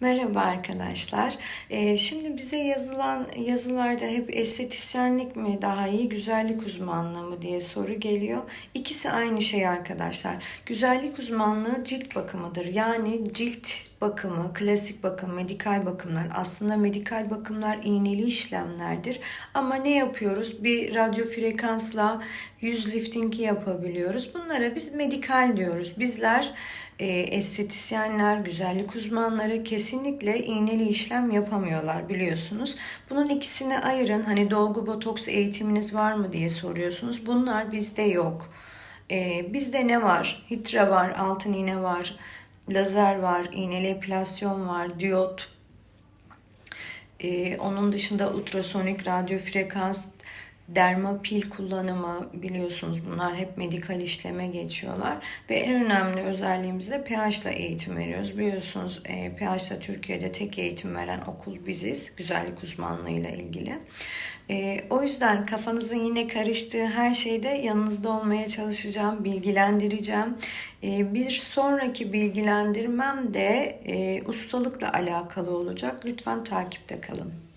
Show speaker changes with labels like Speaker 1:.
Speaker 1: Merhaba arkadaşlar. Ee, şimdi bize yazılan yazılarda hep estetisyenlik mi daha iyi, güzellik uzmanlığı mı diye soru geliyor. İkisi aynı şey arkadaşlar. Güzellik uzmanlığı cilt bakımıdır. Yani cilt bakımı, klasik bakım, medikal bakımlar. Aslında medikal bakımlar iğneli işlemlerdir. Ama ne yapıyoruz? Bir radyo frekansla yüz liftingi yapabiliyoruz. Bunlara biz medikal diyoruz. Bizler e, estetisyenler, güzellik uzmanları kesinlikle iğneli işlem yapamıyorlar biliyorsunuz. Bunun ikisini ayırın. Hani dolgu botoks eğitiminiz var mı diye soruyorsunuz. Bunlar bizde yok. E, bizde ne var? Hitra var, altın iğne var, lazer var, iğneli epilasyon var, diyot. E, onun dışında ultrasonik radyo frekans dermapil kullanımı biliyorsunuz bunlar hep medikal işleme geçiyorlar ve en önemli özelliğimiz de pH ile eğitim veriyoruz. Biliyorsunuz e, pH ile Türkiye'de tek eğitim veren okul biziz güzellik uzmanlığıyla ilgili. E, o yüzden kafanızın yine karıştığı her şeyde yanınızda olmaya çalışacağım, bilgilendireceğim. E, bir sonraki bilgilendirmem de e, ustalıkla alakalı olacak. Lütfen takipte kalın.